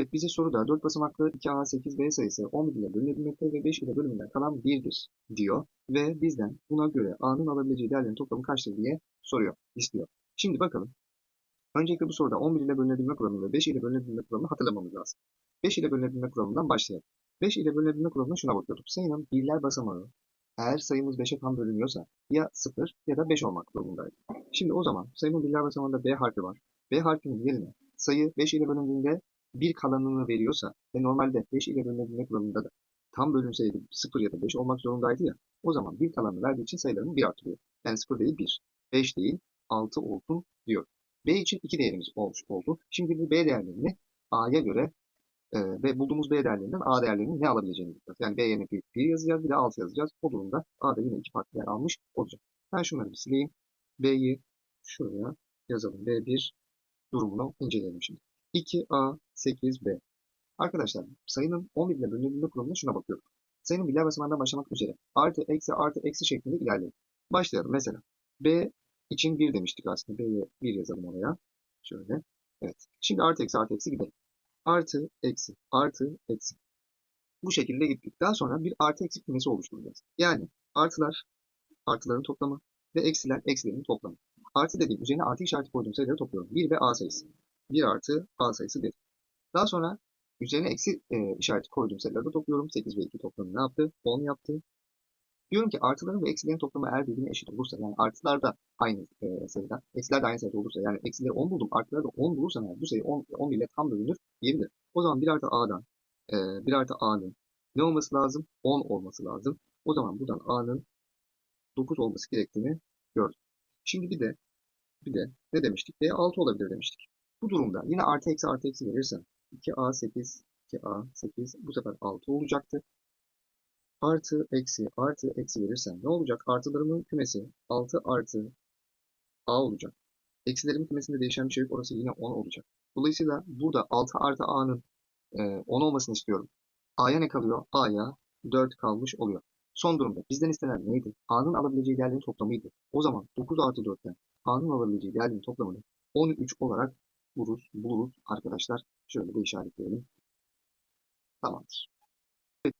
Evet, bize soruda 4 basamaklı 2A 8B sayısı 11 ile bölünebilmekte ve 5 ile bölümünden kalan 1'dir diyor. Ve bizden buna göre A'nın alabileceği değerlerin toplamı kaçtır diye soruyor, istiyor. Şimdi bakalım. Öncelikle bu soruda 11 ile bölünebilme kuramını ve 5 ile bölünebilme kuramını hatırlamamız lazım. 5 ile bölünebilme kuramından başlayalım. 5 ile bölünebilme kuramına şuna bakıyorduk. Sayının birler basamağı eğer sayımız 5'e tam bölünüyorsa ya 0 ya da 5 olmak durumundaydı. Şimdi o zaman sayının birler basamağında B harfi var. B harfinin yerine sayı 5 ile bölündüğünde bir kalanını veriyorsa ve normalde 5 ile bölünebilme kuramında da tam bölünseydi 0 ya da 5 olmak zorundaydı ya o zaman bir kalanını verdiği için sayılarını 1 artırıyor. Yani 0 değil 1, 5 değil 6 olsun diyor. B için 2 değerimiz olmuş oldu. Şimdi bu B değerlerini A'ya göre e, ve bulduğumuz B değerlerinden A değerlerinin ne alabileceğini bulacağız. Yani B yerine 1, 1 yazacağız bir de 6 yazacağız. O durumda A'da yine 2 farklı değer almış olacak. Ben şunları bir sileyim. B'yi şuraya yazalım. B1 durumunu inceleyelim şimdi. 2A 8B. Arkadaşlar sayının 11 ile bölünebilme kuralına şuna bakıyorum. Sayının birler basamağından başlamak üzere artı eksi artı eksi şeklinde ilerleyin. Başlayalım mesela. B için 1 demiştik aslında. B'ye 1 yazalım oraya. Şöyle. Evet. Şimdi artı eksi artı eksi gidelim. Artı eksi artı eksi. Bu şekilde gittik. Daha sonra bir artı eksi kümesi oluşturacağız. Yani artılar artıların toplamı ve eksiler eksilerin toplamı. Artı dediğim üzerine artı işareti koyduğum sayıları topluyorum. 1 ve A sayısı. 1 artı A sayısı 1. Daha sonra üzerine eksi e, işareti koyduğum sayıları topluyorum. 8 ve 2 toplamı ne yaptı? 10 yaptı. Diyorum ki artıların ve eksilerin toplamı eğer birbirine eşit olursa yani artılar da aynı e, sayıda, eksiler de aynı sayıda olursa yani eksileri 10 buldum, artıları da 10 bulursam eğer bu sayı 10, 10 ile tam bölünür diyebilir. O zaman 1 artı A'dan e, 1 artı A'nın ne olması lazım? 10 olması lazım. O zaman buradan A'nın 9 olması gerektiğini gördüm. Şimdi bir de bir de ne demiştik? B 6 olabilir demiştik. Bu durumda yine artı eksi artı eksi verirsem 2A 8 2A 8 bu sefer 6 olacaktı. Artı eksi artı eksi verirsem ne olacak? Artılarımın kümesi 6 artı A olacak. Eksilerimin kümesinde değişen bir şey yok. Orası yine 10 olacak. Dolayısıyla burada 6 artı A'nın e, 10 olmasını istiyorum. A'ya ne kalıyor? A'ya 4 kalmış oluyor. Son durumda bizden istenen neydi? A'nın alabileceği değerlerin toplamıydı. O zaman 9 artı 4'ten A'nın alabileceği değerlerin toplamını 13 olarak buluruz, buluruz arkadaşlar. Şöyle de işaretleyelim. Tamamdır.